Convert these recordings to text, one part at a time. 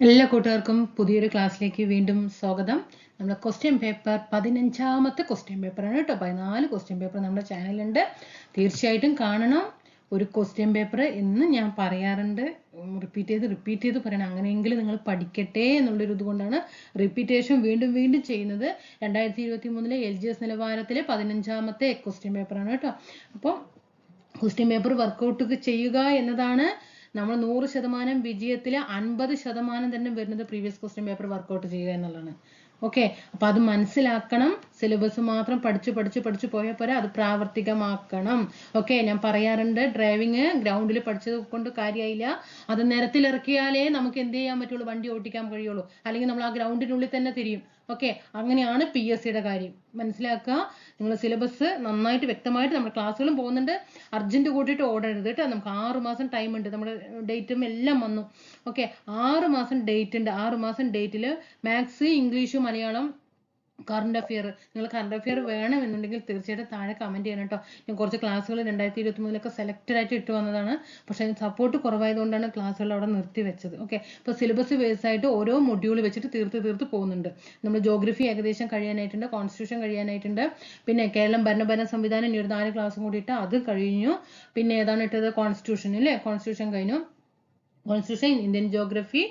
എല്ലാ കൂട്ടുകാർക്കും പുതിയൊരു ക്ലാസ്സിലേക്ക് വീണ്ടും സ്വാഗതം. നമ്മുടെ ക്വസ്റ്റ്യൻ പേപ്പർ പതിനഞ്ചാമത്തെ ക്വസ്റ്റ്യൻ പേപ്പറാണ് കേട്ടോ. പതിനാല് ക്വസ്റ്റ്യൻ പേപ്പർ നമ്മുടെ ചാനലുണ്ട് തീർച്ചയായിട്ടും കാണണം. ഒരു ക്വസ്റ്റ്യൻ പേപ്പർ എന്ന് ഞാൻ പറയാറുണ്ട്. റിപ്പീറ്റ് ചെയ്ത് റിപ്പീറ്റ് ചെയ്ത് പറയണം. അങ്ങനെയെങ്കിലും നിങ്ങൾ പഠിക്കട്ടെ എന്നുള്ളൊരു ഇതുകൊണ്ടാണ് റിപ്പീറ്റേഷൻ വീണ്ടും വീണ്ടും ചെയ്യുന്നത്. രണ്ടായിരത്തി ഇരുപത്തി മൂന്നിലെ എൽ ജി എസ് നിലവാരത്തിലെ പതിനഞ്ചാമത്തെ ക്വസ്റ്റ്യൻ പേപ്പറാണ് കേട്ടോ. അപ്പം ക്വസ്റ്റ്യൻ പേപ്പർ വർക്കൗട്ട് ചെയ്യുക എന്നതാണ് നമ്മൾ നൂറ് ശതമാനം വിജയത്തിൽ അൻപത് ശതമാനം തന്നെ വരുന്നത് പ്രീവിയസ് ക്വസ്റ്റ്യൻ പേപ്പർ വർക്കൗട്ട് ചെയ്യുക എന്നുള്ളതാണ്. ഓക്കെ അപ്പൊ അത് മനസ്സിലാക്കണം. സിലബസ് മാത്രം പഠിച്ചു പഠിച്ചു പഠിച്ചു പോയാൽ പോരാ അത് പ്രാവർത്തികമാക്കണം. ഓക്കെ ഞാൻ പറയാറുണ്ട് ഡ്രൈവിങ് ഗ്രൗണ്ടിൽ പഠിച്ചത് കൊണ്ട് കാര്യമായില്ല അത് നിരത്തിലിറക്കിയാലേ നമുക്ക് എന്ത് ചെയ്യാൻ പറ്റുള്ളൂ? വണ്ടി ഓടിക്കാൻ കഴിയുള്ളൂ. അല്ലെങ്കിൽ നമ്മൾ ആ ഗ്രൗണ്ടിനുള്ളിൽ തന്നെ തിരിയും. ഓക്കെ അങ്ങനെയാണ് പി എസ് സിയുടെ കാര്യം. മനസ്സിലാക്കുക? നിങ്ങൾ സിലബസ് നന്നായിട്ട് വ്യക്തമായിട്ട് നമ്മുടെ ക്ലാസ്സുകളും പോകുന്നുണ്ട്. അർജന്റ് കൂട്ടിയിട്ട് ഓടരുത് കേട്ടോ. നമുക്ക് ആറ് മാസം ടൈം ഉണ്ട്. നമ്മുടെ ഡേറ്റും എല്ലാം വന്നു. ഓക്കെ ആറ് മാസം ഡേറ്റ് ഉണ്ട്. ആറ് മാസം ഡേറ്റിൽ maths English Malayalam current affair നിങ്ങൾ കറണ്ട് അഫെയർ വേണമെന്നുണ്ടെങ്കിൽ തീർച്ചയായിട്ടും താഴെ കമന്റ് ചെയ്യണം കേട്ടോ ഞാൻ കുറച്ച് ക്ലാസ്സുകൾ രണ്ടായിരത്തി ഇരുപത്തി മൂന്നിലൊക്കെ സെലക്റ്റഡ് ആയിട്ട് ഇട്ട് വന്നതാണ്. പക്ഷേ സപ്പോർട്ട് കുറവായതുകൊണ്ടാണ് ക്ലാസ്സുകൾ അവിടെ നിർത്തി വെച്ചത്. ഓക്കെ അപ്പോൾ സിലബസ് ബേസ് ആയിട്ട് ഓരോ മൊഡ്യൂൾ വെച്ചിട്ട് തീർത്ത് തീർത്ത് പോകുന്നുണ്ട്. നമ്മൾ ജോഗ്രഫി ഏകദേശം കഴിയാനായിട്ടുണ്ട് കോൺസ്റ്റിറ്റ്യൂഷൻ കഴിയാനായിട്ടുണ്ട്. പിന്നെ കേരളം ഭരണഭരണ സംവിധാനം ഇനി ഒരു നാല് ക്ലാസ്സും കൂടി ഇട്ട് അത് കഴിഞ്ഞു. പിന്നെ ഏതാണ് ഇട്ടത്? കോൺസ്റ്റിറ്റ്യൂഷൻ അല്ലേ കോൺസ്റ്റിറ്റ്യൂഷൻ കഴിഞ്ഞു. കോൺസ്റ്റിറ്റ്യൂഷൻ ഇന്ത്യൻ ജോഗ്രഫി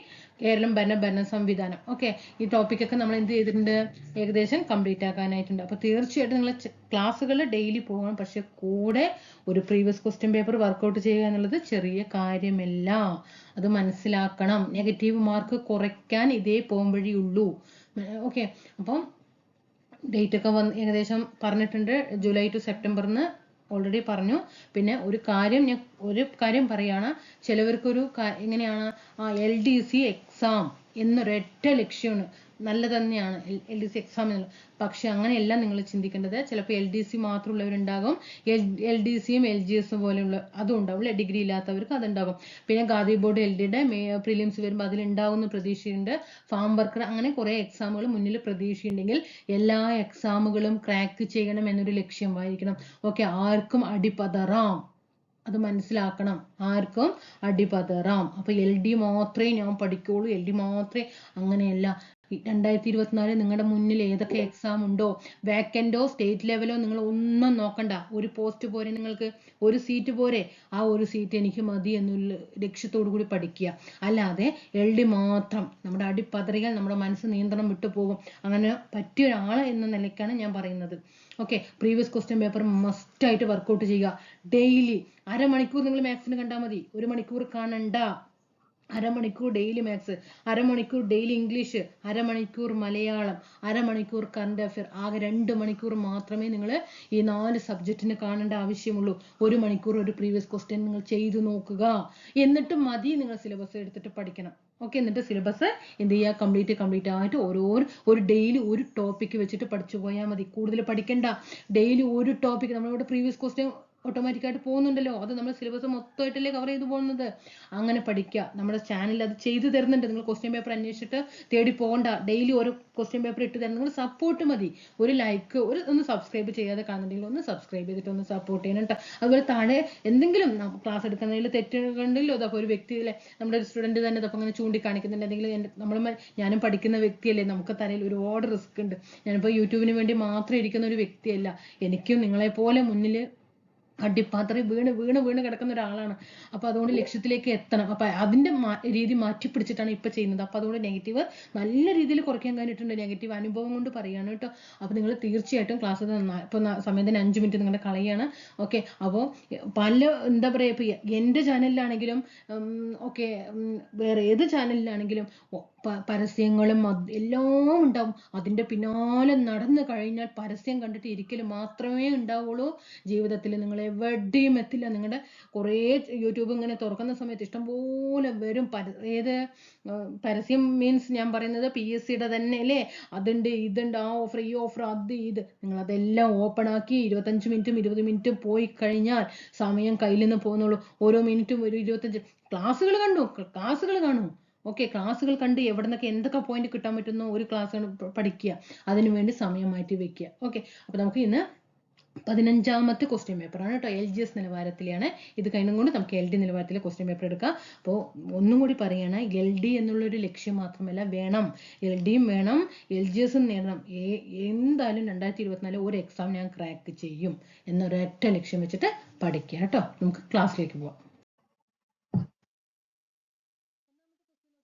കേരളം ഭരണ ഭരണ സംവിധാനം. ഓക്കെ ഈ ടോപ്പിക്കൊക്കെ നമ്മൾ എന്ത് ചെയ്തിട്ടുണ്ട്? ഏകദേശം കംപ്ലീറ്റ് ആക്കാനായിട്ടുണ്ട്. അപ്പോൾ തീർച്ചയായിട്ടും നിങ്ങൾ ക്ലാസ്സുകൾ ഡെയിലി പോകണം. പക്ഷെ കൂടെ ഒരു പ്രീവിയസ് ക്വസ്റ്റ്യൻ പേപ്പർ വർക്കൗട്ട് ചെയ്യുക എന്നുള്ളത് ചെറിയ കാര്യമല്ല. അത് മനസ്സിലാക്കണം. നെഗറ്റീവ് മാർക്ക് കുറയ്ക്കാൻ ഇതേ പോംവഴിയുള്ളൂ ഓക്കെ അപ്പം ഡേറ്റ് ഒക്കെ വന്ന് ഏകദേശം പറഞ്ഞിട്ടുണ്ട്. ജൂലൈ ടു സെപ്റ്റംബറിന് ഓൾറെഡി പറഞ്ഞു. പിന്നെ ഒരു കാര്യം ഞാൻ ഒരു കാര്യം പറയാണ്. ചിലവർക്കൊരു എങ്ങനെയാണ്? ആ എൽ ഡി സി എക്സാം എന്നൊരൊറ്റ ലക്ഷ്യമാണ് നല്ല തന്നെയാണ് എൽ ഡി സി എക്സാം എന്നുള്ളത് പക്ഷെ അങ്ങനെയല്ല നിങ്ങൾ ചിന്തിക്കേണ്ടത്. ചിലപ്പോൾ എൽ ഡി സി മാത്രമുള്ളവരുണ്ടാകും. എൽ എൽ ഡി സിയും എൽ ജി എസും പോലെയുള്ള അതും ഉണ്ടാവില്ല ഡിഗ്രി ഇല്ലാത്തവർക്ക് അതുണ്ടാകും. പിന്നെ ഖാദി ബോർഡ് എൽ ഡിയുടെ പ്രിലിംസ് വരുമ്പോൾ അതിലുണ്ടാകുന്ന പ്രതീക്ഷയുണ്ട്. ഫാം വർക്കർ അങ്ങനെ കുറേ എക്സാമുകൾ മുന്നിൽ പ്രതീക്ഷയുണ്ടെങ്കിൽ എല്ലാ എക്സാമുകളും ക്രാക്ക് ചെയ്യണം എന്നൊരു ലക്ഷ്യമായിരിക്കണം ഓക്കെ ആർക്കും അടിപതറാം. അത് മനസ്സിലാക്കണം. ആർക്കും അടിപതറാം. അപ്പൊ എൽ ഡി മാത്രമേ ഞാൻ പഠിക്കുള്ളൂ. എൽ ഡി മാത്രമേ അങ്ങനെയല്ല. രണ്ടായിരത്തി ഇരുപത്തിനാല് നിങ്ങളുടെ മുന്നിൽ ഏതൊക്കെ എക്സാം ഉണ്ടോ വേക്കന്റോ സ്റ്റേറ്റ് ലെവലോ നിങ്ങൾ ഒന്നും നോക്കണ്ട. ഒരു പോസ്റ്റ് പോരെ നിങ്ങൾക്ക് ഒരു സീറ്റ് പോരെ ആ ഒരു സീറ്റ് എനിക്ക് മതി എന്നുള്ള ലക്ഷ്യത്തോടു കൂടി പഠിക്കുക. അല്ലാതെ എൽ ഡി മാത്രം നമ്മുടെ അടിപ്പതറികൾ നമ്മുടെ മനസ്സ് നിയന്ത്രണം വിട്ടു പോകും. അങ്ങനെ പറ്റിയ ഒരാൾ എന്ന നിലയ്ക്കാണ് ഞാൻ പറയുന്നത്. ഓക്കെ പ്രീവിയസ് ക്വസ്റ്റ്യൻ പേപ്പർ മസ്റ്റായിട്ട് വർക്കൗട്ട് ചെയ്യുക. ഡെയിലി അരമണിക്കൂർ നിങ്ങൾ മാത്സിന് കണ്ടാൽ മതി. ഒരു മണിക്കൂർ കാണണ്ട. അരമണിക്കൂർ ഡെയിലി മാത്സ് അരമണിക്കൂർ ഡെയിലി ഇംഗ്ലീഷ് അരമണിക്കൂർ മലയാളം അരമണിക്കൂർ കറണ്ട് അഫയർ ആകെ രണ്ട് മണിക്കൂർ മാത്രമേ നിങ്ങൾ ഈ നാല് സബ്ജക്റ്റിന് കാണേണ്ട ആവശ്യമുള്ളൂ. ഒരു മണിക്കൂർ ഒരു പ്രീവിയസ് ക്വസ്റ്റ്യൻ നിങ്ങൾ ചെയ്തു നോക്കുക. എന്നിട്ട് മതി നിങ്ങൾ സിലബസ് എടുത്തിട്ട് പഠിക്കണം. ഓക്കെ എന്നിട്ട് സിലബസ് എന്ത് ചെയ്യുക? കംപ്ലീറ്റ് കംപ്ലീറ്റ് ആയിട്ട് ഓരോ ഒരു ഡെയിലി ഒരു ടോപ്പിക്ക് വെച്ചിട്ട് പഠിച്ചു പോയാൽ മതി. കൂടുതൽ പഠിക്കണ്ട. ഡെയിലി ഒരു ടോപ്പിക്ക് നമ്മളിവിടെ പ്രീവിയസ് ക്വസ്റ്റ്യൻ ഓട്ടോമാറ്റിക് ആയിട്ട് പോകുന്നുണ്ടല്ലോ. അത് നമ്മൾ സിലബസ് മൊത്തമായിട്ടല്ലേ കവർ ചെയ്തു പോകുന്നത്. അങ്ങനെ പഠിക്കുക നമ്മുടെ ചാനൽ അത് ചെയ്തു തരുന്നുണ്ട്. നിങ്ങൾ ക്വസ്റ്റ്യൻ പേപ്പർ അന്വേഷിച്ചിട്ട് തേടി പോകണ്ട ഡെയിലി ഓരോ ക്വസ്റ്റ്യൻ പേപ്പർ ഇട്ട് തരുന്ന നിങ്ങൾ സപ്പോർട്ട് മതി. ഒരു ലൈക്ക് ഒരു ഒന്ന് സബ്സ്ക്രൈബ് ചെയ്യാതെ കാണുന്നുണ്ടെങ്കിൽ ഒന്ന് സബ്സ്ക്രൈബ് ചെയ്തിട്ട് ഒന്ന് സപ്പോർട്ട് ചെയ്യണം കേട്ടോ അതുപോലെ താഴെ എന്തെങ്കിലും ക്ലാസ് എടുക്കുന്നതിൽ തെറ്റുണ്ടെങ്കിലോ അതപ്പോൾ ഒരു വ്യക്തിയിലെ നമ്മുടെ ഒരു സ്റ്റുഡന്റ് തന്നെ അതപ്പോൾ അങ്ങനെ ചൂണ്ടിക്കാണിക്കുന്നുണ്ട്. എന്തെങ്കിലും നമ്മൾ ഞാനും പഠിക്കുന്ന വ്യക്തിയല്ലേ നമുക്ക് തലയിൽ ഒരുപാട് റിസ്ക് ഉണ്ട്. ഞാനിപ്പോൾ യൂട്യൂബിന് വേണ്ടി മാത്രം ഇരിക്കുന്ന ഒരു വ്യക്തിയല്ല. എനിക്കും നിങ്ങളെ പോലെ മുന്നിൽ അടിപ്പാത്രം വീണ് വീണ് വീണ് കിടക്കുന്ന ഒരാളാണ്. അപ്പൊ അതുകൊണ്ട് ലക്ഷ്യത്തിലേക്ക് എത്തണം. അപ്പൊ അതിന്റെ രീതി മാറ്റി പിടിച്ചിട്ടാണ് ഇപ്പൊ ചെയ്യുന്നത്. അപ്പൊ അതുകൊണ്ട് നെഗറ്റീവ് നല്ല രീതിയിൽ കുറയ്ക്കാൻ കഴിഞ്ഞിട്ടുണ്ട്. നെഗറ്റീവ് അനുഭവം കൊണ്ട് പറയാണ് കേട്ടോ. അപ്പൊ നിങ്ങൾ തീർച്ചയായിട്ടും ക്ലാസ് ഇപ്പൊ സമയത്തിന് അഞ്ച് മിനിറ്റ് നിങ്ങളുടെ കളയാണ്. ഓക്കെ. അപ്പോൾ പല എന്താ പറയാ ഇപ്പൊ എന്റെ ചാനലിലാണെങ്കിലും ഓക്കെ വേറെ ഏത് ചാനലിലാണെങ്കിലും പരസ്യങ്ങളും എല്ലാം ഉണ്ടാവും. അതിന്റെ പിന്നാലെ നടന്നു കഴിഞ്ഞാൽ പരസ്യം കണ്ടിട്ട് ഇരിക്കൽ മാത്രമേ ഉണ്ടാവുള്ളൂ. ജീവിതത്തിൽ നിങ്ങൾ എവിടെയും എത്തില്ല. നിങ്ങളുടെ കുറേ യൂട്യൂബ് ഇങ്ങനെ തുറക്കുന്ന സമയത്ത് ഇഷ്ടം പോലെ വരും. പര ഏത് പരസ്യം മീൻസ് ഞാൻ പറയുന്നത് പി എസ് സിയുടെ തന്നെ അല്ലേ? അതുണ്ട് ഇതുണ്ട് ആ ഓഫർ ഈ ഓഫർ അത് ഇത്. നിങ്ങൾ അതെല്ലാം ഓപ്പൺ ആക്കി ഇരുപത്തഞ്ച് മിനിറ്റും ഇരുപത് മിനിറ്റും പോയി കഴിഞ്ഞാൽ സമയം കയ്യിൽ നിന്ന് പോകുന്നുള്ളൂ. ഓരോ മിനിറ്റും ഒരു ഇരുപത്തഞ്ച്. ക്ലാസ്സുകൾ കണ്ടു ക്ലാസ്സുകൾ കാണൂ. ഓക്കെ ക്ലാസ്സുകൾ കണ്ട് എവിടെ നിന്നൊക്കെ എന്തൊക്കെ പോയിന്റ് കിട്ടാൻ പറ്റുന്നു ഒരു ക്ലാസ് പഠിക്കുക. അതിനുവേണ്ടി സമയം മാറ്റി വെക്കുക. ഓക്കെ അപ്പൊ നമുക്ക് ഇന്ന് പതിനഞ്ചാമത്തെ ക്വസ്റ്റ്യൻ പേപ്പർ ആണ് കേട്ടോ. എൽ ജി എസ് നിലവാരത്തിലാണ് ഇത് കഴിഞ്ഞും കൊണ്ട് നമുക്ക് എൽ ഡി നിലവാരത്തിലെ ക്വസ്റ്റ്യൻ പേപ്പർ എടുക്കാം. അപ്പോൾ ഒന്നും കൂടി പറയുകയാണ് എൽ ഡി എന്നുള്ളൊരു ലക്ഷ്യം മാത്രമല്ല വേണം. എൽ ഡിയും വേണം എൽ ജി എസും നേടണം. എന്തായാലും രണ്ടായിരത്തി ഇരുപത്തിനാല് ഒരു എക്സാം ഞാൻ ക്രാക്ക് ചെയ്യും എന്നൊരൊറ്റ ലക്ഷ്യം വെച്ചിട്ട് പഠിക്കുക കേട്ടോ. നമുക്ക് ക്ലാസ്സിലേക്ക് പോവാം.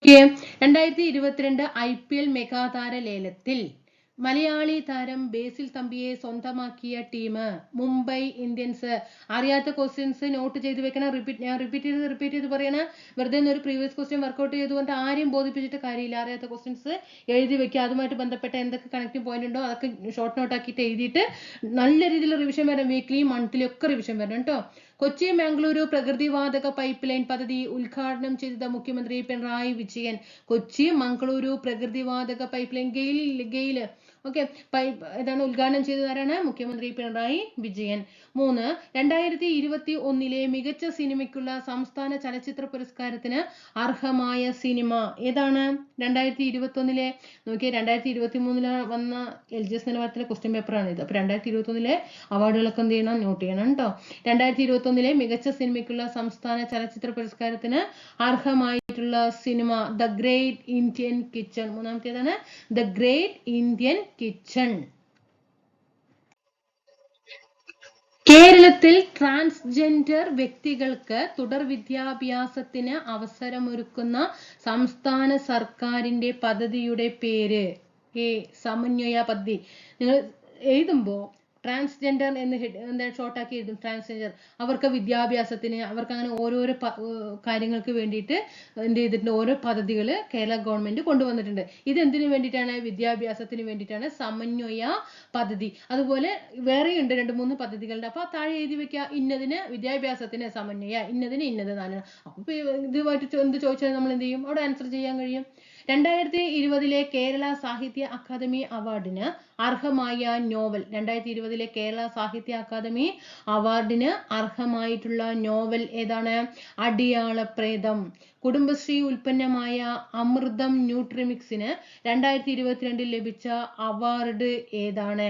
ഓക്കെ. രണ്ടായിരത്തി ഇരുപത്തിരണ്ട് ഐ പി എൽ മെഗാതാര ലേലത്തിൽ മലയാളി താരം ബേസിൽ തമ്പിയെ സ്വന്തമാക്കിയ ടീം മുംബൈ ഇന്ത്യൻസ്. അറിയാത്ത ക്വസ്റ്റ്യൻസ് നോട്ട് ചെയ്ത് വെക്കണം. റിപ്പീറ്റ് ഞാൻ റിപ്പീറ്റ് ചെയ്ത് റിപ്പീറ്റ് ചെയ്ത് പറയണ. വെറുതെ ഒരു പ്രീവിയസ് ക്വസ്റ്റ്യൻ വർക്കൗട്ട് ചെയ്തുകൊണ്ട് ആരെയും ബോധിപ്പിച്ചിട്ട് കാര്യമില്ല. അറിയാത്ത ക്വസ്റ്റ്യൻസ് എഴുതി വെക്കുക. അതുമായിട്ട് ബന്ധപ്പെട്ട എന്തൊക്കെ കണക്റ്റിംഗ് പോയിന്റ് ഉണ്ടോ അതൊക്കെ ഷോർട്ട് നോട്ട് ആക്കിയിട്ട് എഴുതിയിട്ട് നല്ല രീതിയിൽ റിവിഷൻ വരണം വീക്ക്ലി മന്ത്ലി ഒക്കെ റിവിഷൻ വരണം കേട്ടോ കൊച്ചി മംഗളൂരു പ്രകൃതിവാതക പൈപ്പ് ലൈൻ പദ്ധതി ഉദ്ഘാടനം ചെയ്ത മുഖ്യമന്ത്രി പിണറായി വിജയൻ. കൊച്ചി മംഗളൂരു പ്രകൃതിവാതക pipeline GAIL GAIL okay ഇതാണ് ഉദ്ഘാടനം ചെയ്തതാരാണ് മുഖ്യമന്ത്രി പിണറായി വിജയൻ. മൂന്ന് രണ്ടായിരത്തി ഇരുപത്തി ഒന്നിലെ മികച്ച സിനിമയ്ക്കുള്ള സംസ്ഥാന ചലച്ചിത്ര പുരസ്കാരത്തിന് അർഹമായ സിനിമ ഏതാണ്? രണ്ടായിരത്തി ഇരുപത്തി ഒന്നിലെ നോക്കിയേ രണ്ടായിരത്തി ഇരുപത്തി മൂന്നിൽ വന്ന എൽ ജി എസ് നിലവാരത്തിലെ ക്വസ്റ്റ്യൻ പേപ്പറാണ് ഇത്. അപ്പൊ രണ്ടായിരത്തി ഇരുപത്തി ഒന്നിലെ അവാർഡുകളൊക്കെ എന്ത് ചെയ്യണം? നോട്ട് ചെയ്യണം കേട്ടോ രണ്ടായിരത്തി ഇരുപത്തി ഒന്നിലെ മികച്ച സിനിമയ്ക്കുള്ള സംസ്ഥാന ചലച്ചിത്ര പുരസ്കാരത്തിന് അർഹമായിട്ടുള്ള cinema the Great Indian Kitchen മൂന്നാമത്തേതാണ് the great Indian kitchen കേരളത്തിൽ ട്രാൻസ്ജെൻഡർ വ്യക്തികൾക്ക് തുടർ വിദ്യാഭ്യാസത്തിന് അവസരമൊരുക്കുന്ന സംസ്ഥാന സർക്കാരിന്റെ പദ്ധതിയുടെ പേര് ഏ സമന്വയ പദ്ധതി. നിങ്ങൾ എഴുതുമ്പോൾ ട്രാൻസ്ജെൻഡർ എന്ന് എന്താ ഷോർട്ടാക്കി എഴുതും ട്രാൻസ്ജെൻഡർ അവർക്ക് വിദ്യാഭ്യാസത്തിന് അവർക്ക് അങ്ങനെ ഓരോരോ കാര്യങ്ങൾക്ക് വേണ്ടിയിട്ട് എന്ത് ചെയ്തിട്ടുണ്ട് ഓരോ പദ്ധതികൾ കേരള ഗവൺമെന്റ് കൊണ്ടുവന്നിട്ടുണ്ട്. ഇത് എന്തിനു വേണ്ടിയിട്ടാണ്? വിദ്യാഭ്യാസത്തിന് വേണ്ടിയിട്ടാണ് സമന്വയ പദ്ധതി. അതുപോലെ വേറെയുണ്ട് രണ്ട് മൂന്ന് പദ്ധതികളുണ്ട്. അപ്പൊ താഴെ എഴുതി വെക്കുക ഇന്നതിന് വിദ്യാഭ്യാസത്തിന് സമന്വയ ഇന്നതിന് ഇന്നത് നാലാണ് അപ്പൊ ഇതുമായിട്ട് എന്ത് ചോദിച്ചാൽ നമ്മൾ എന്ത് ചെയ്യും? അവിടെ ആൻസർ ചെയ്യാൻ കഴിയും. രണ്ടായിരത്തി ഇരുപതിലെ കേരള സാഹിത്യ അക്കാദമി അവാർഡിന് അർഹമായ നോവൽ രണ്ടായിരത്തി ഇരുപതിലെ കേരള സാഹിത്യ അക്കാദമി അവാർഡിന് അർഹമായിട്ടുള്ള നോവൽ ഏതാണ്? അടിയാള അടിയാളപ്രേതം. കുടുംബശ്രീ ഉൽപ്പന്നമായ അമൃതം ന്യൂട്രിമിക്സിന് രണ്ടായിരത്തി ഇരുപത്തിരണ്ടിൽ ലഭിച്ച അവാർഡ് ഏതാണ്?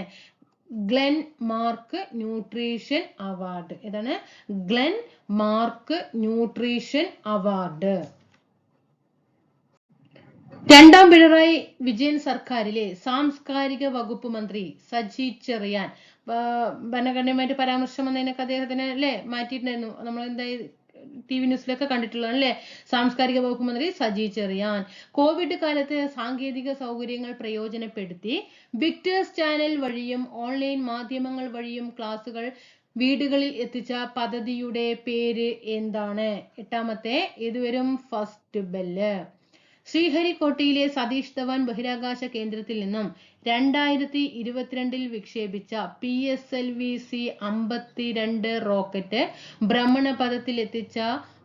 Glenmark nutrition award. ഏതാണ്? Glenmark nutrition award. രണ്ടാം പിണറായി വിജയൻ സർക്കാരിലെ സാംസ്കാരിക വകുപ്പ് മന്ത്രി സജി ചെറിയാൻ ഭരണഘടനയുമായിട്ട് പരാമർശം വന്നതിനൊക്കെ അദ്ദേഹത്തിന് അല്ലേ മാറ്റിയിട്ടുണ്ടായിരുന്നു. നമ്മൾ എന്തായി ടി വി ന്യൂസിലൊക്കെ കണ്ടിട്ടുള്ളതാണ് അല്ലേ? സാംസ്കാരിക വകുപ്പ് മന്ത്രി സജി ചെറിയാൻ. കോവിഡ് കാലത്ത് സാങ്കേതിക സൗകര്യങ്ങൾ പ്രയോജനപ്പെടുത്തി വിക്ടേഴ്സ് ചാനൽ വഴിയും ഓൺലൈൻ മാധ്യമങ്ങൾ വഴിയും ക്ലാസുകൾ വീടുകളിൽ എത്തിച്ച പദ്ധതിയുടെ പേര് എന്താണ്? എട്ടാമത്തെ ഇതുവരും ഫസ്റ്റ് ബെല്ല്. ശ്രീഹരിക്കോട്ടയിലെ സതീഷ് ധവാൻ ബഹിരാകാശ കേന്ദ്രത്തിൽ നിന്നും രണ്ടായിരത്തി ഇരുപത്തിരണ്ടിൽ വിക്ഷേപിച്ച P S L V C അമ്പത്തിരണ്ട് റോക്കറ്റ് ഭ്രമണപഥത്തിൽ എത്തിച്ച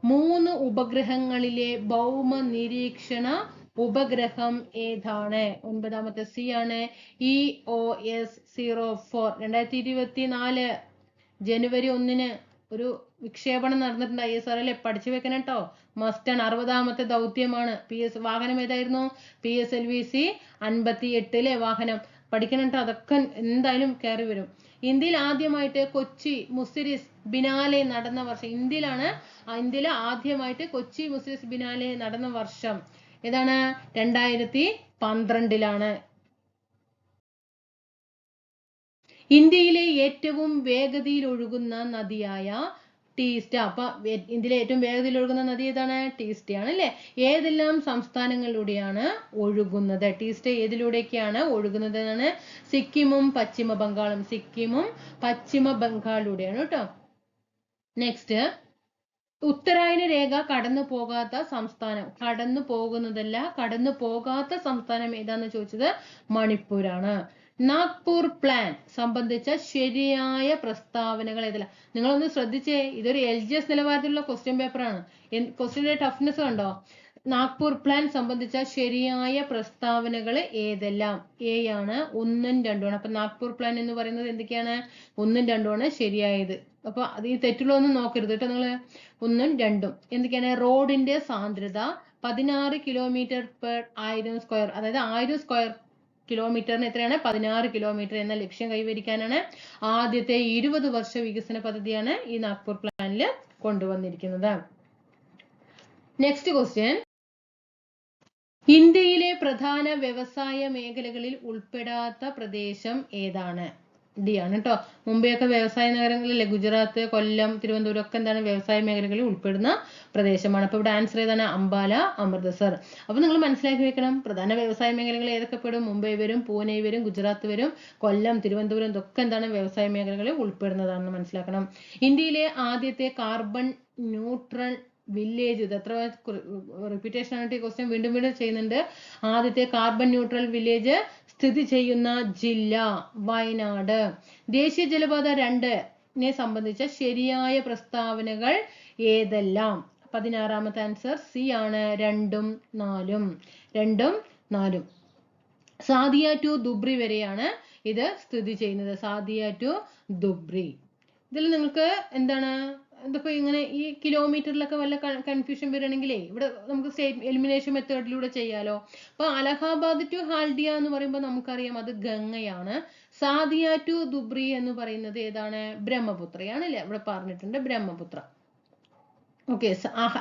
മൂന്ന് ഉപഗ്രഹങ്ങളിലെ ഭൗമ നിരീക്ഷണ ഉപഗ്രഹം ഏതാണ്? ഒൻപതാമത്തെ സി ആണ് E O S zero four രണ്ടായിരത്തി ഇരുപത്തി നാല് ജനുവരി ഒന്നിന് ഒരു വിക്ഷേപണം നടന്നിട്ടുണ്ട്. ഐ എസ് ആർ പഠിച്ചു വെക്കണം കേട്ടോ. മസ്റ്റാണ് അറുപതാമത്തെ ദൗത്യമാണ്. പി എസ് വാഹനം ഏതായിരുന്നു? P S L V C അൻപത്തി എട്ടിലെ വാഹനം. പഠിക്കണം അതൊക്കെ എന്തായാലും കയറി വരും. ഇന്ത്യയിൽ ആദ്യമായിട്ട് കൊച്ചി മുസിരിസ് ബിനാലെ നടന്ന വർഷം. ഇന്ത്യയിലാണ് ഇന്ത്യയിൽ ആദ്യമായിട്ട് കൊച്ചി മുസിരിസ് ബിനാലെ നടന്ന വർഷം. ഏതാണ്? രണ്ടായിരത്തി പന്ത്രണ്ടിലാണ് ഇന്ത്യയിലെ ഏറ്റവും വേഗതയിൽ ഒഴുകുന്ന നദിയായ ടീസ്റ്റ അപ്പൊ ഇന്ത്യയിലെ ഏറ്റവും വേഗത്തിൽ ഒഴുകുന്ന നദി ഏതാണ്? ടീസ്റ്റയാണ് അല്ലെ? ഏതെല്ലാം സംസ്ഥാനങ്ങളിലൂടെയാണ് ഒഴുകുന്നത്? ടീസ്റ്റ ഏതിലൂടെയൊക്കെയാണ് ഒഴുകുന്നത് എന്നാണ് സിക്കിമും പശ്ചിമ ബംഗാളും. സിക്കിമും പശ്ചിമ ബംഗാളിലൂടെയാണ് കേട്ടോ. നെക്സ്റ്റ് ഉത്തരായന രേഖ കടന്നു പോകാത്ത സംസ്ഥാനം. കടന്നു പോകുന്നതല്ല കടന്നു പോകാത്ത സംസ്ഥാനം ഏതാന്ന് ചോദിച്ചത് മണിപ്പൂരാണ്. നാഗ്പൂർ പ്ലാൻ സംബന്ധിച്ച ശരിയായ പ്രസ്താവനകൾ ഏതല്ല? നിങ്ങളൊന്ന് ശ്രദ്ധിച്ചേ ഇതൊരു എൽ ജി എസ് നിലവാരത്തിലുള്ള ക്വസ്റ്റ്യൻ പേപ്പറാണ് ക്വസ്റ്റ്യന്റെ ടഫ്നെസ് കണ്ടോ? നാഗ്പൂർ പ്ലാൻ സംബന്ധിച്ച ശരിയായ പ്രസ്താവനകൾ ഏതെല്ലാം? എ ആണ് ഒന്നും രണ്ടുമാണ് അപ്പൊ നാഗ്പൂർ പ്ലാൻ എന്ന് പറയുന്നത് എന്തൊക്കെയാണ്? ഒന്നും രണ്ടുമാണ് ശരിയായത്. അപ്പൊ അത് ഈ തെറ്റുള്ളതൊന്നും നോക്കരുത് കേട്ടോ നിങ്ങൾ. ഒന്നും രണ്ടും. എന്തൊക്കെയാണ്? റോഡിന്റെ സാന്ദ്രത പതിനാറ് കിലോമീറ്റർ പെർ ആയിരം സ്ക്വയർ അതായത് ആയിരം സ്ക്വയർ കിലോമീറ്ററിന് എത്രയാണ്? പതിനാറ് കിലോമീറ്റർ എന്ന ലക്ഷ്യം കൈവരിക്കാനാണ് ആദ്യത്തെ ഇരുപത് വർഷ വികസന പദ്ധതിയാണ് ഈ നാഗ്പൂർ പ്ലാനിൽ കൊണ്ടുവന്നിരിക്കുന്നത്. നെക്സ്റ്റ് ക്വസ്റ്റ്യൻ ഇന്ത്യയിലെ പ്രധാന വ്യവസായ മേഖലകളിൽ ഉൾപ്പെടാത്ത പ്രദേശം ഏതാണ്? ഡി ആണ് കേട്ടോ മുംബൈയൊക്കെ വ്യവസായ നഗരങ്ങളിലെ ഗുജറാത്ത് കൊല്ലം തിരുവനന്തപുരം ഒക്കെ എന്താണ് വ്യവസായ മേഖലകളിൽ ഉൾപ്പെടുന്ന പ്രദേശമാണ്. അപ്പൊ ഇവിടെ ആൻസർ ഏതാണ്? അംബാല അമൃതസർ. അപ്പൊ നിങ്ങൾ മനസ്സിലാക്കി വെക്കണം. പ്രധാന വ്യവസായ മേഖലകൾ ഏതൊക്കെ പെടും? മുംബൈ വരും പൂനെ വരും ഗുജറാത്ത് വരും കൊല്ലം തിരുവനന്തപുരം ഇതൊക്കെ എന്താണ് വ്യവസായ മേഖലകളിൽ ഉൾപ്പെടുന്നതാണെന്ന് മനസ്സിലാക്കണം. ഇന്ത്യയിലെ ആദ്യത്തെ കാർബൺ ന്യൂട്രൽ വില്ലേജ് ഇത് എത്ര റിപ്പീറ്റേഷൻ ആയിട്ട് ഈ ക്വസ്റ്റ്യൻ വീണ്ടും വീണ്ടും ചെയ്യുന്നുണ്ട്. ആദ്യത്തെ കാർബൺ ന്യൂട്രൽ വില്ലേജ് സ്ഥിതി ചെയ്യുന്ന ജില്ല വയനാട്. ദേശീയ ജലപാത രണ്ടിനെ സംബന്ധിച്ച ശരിയായ പ്രസ്താവനകൾ ഏതെല്ലാം? പതിനാറാമത്തെ ആൻസർ സി ആണ്. രണ്ടും നാലും. രണ്ടും നാലും. സാദിയ ടു ദുബ്രി വരെയാണ് ഇത് സ്ഥിതി ചെയ്യുന്നത്. സാദിയ ടു ദുബ്രി. ഇതിൽ നിങ്ങൾക്ക് എന്താണ് ഇതിപ്പോ ഇങ്ങനെ ഈ കിലോമീറ്ററിലൊക്കെ വല്ല കൺഫ്യൂഷൻ വരികയാണെങ്കിലേ ഇവിടെ നമുക്ക് സ്റ്റേറ്റ് എലിമിനേഷൻ മെത്തേഡിലൂടെ ചെയ്യാലോ. അപ്പൊ അലഹാബാദ് ടു ഹാൽഡിയ എന്ന് പറയുമ്പോൾ നമുക്കറിയാം അത് ഗംഗയാണ്. സാദിയ ടു ദുബ്രി എന്ന് പറയുന്നത് ഏതാണ്? ബ്രഹ്മപുത്രയാണ് അല്ലേ ഇവിടെ പറഞ്ഞിട്ടുണ്ട് Brahmaputra. Okay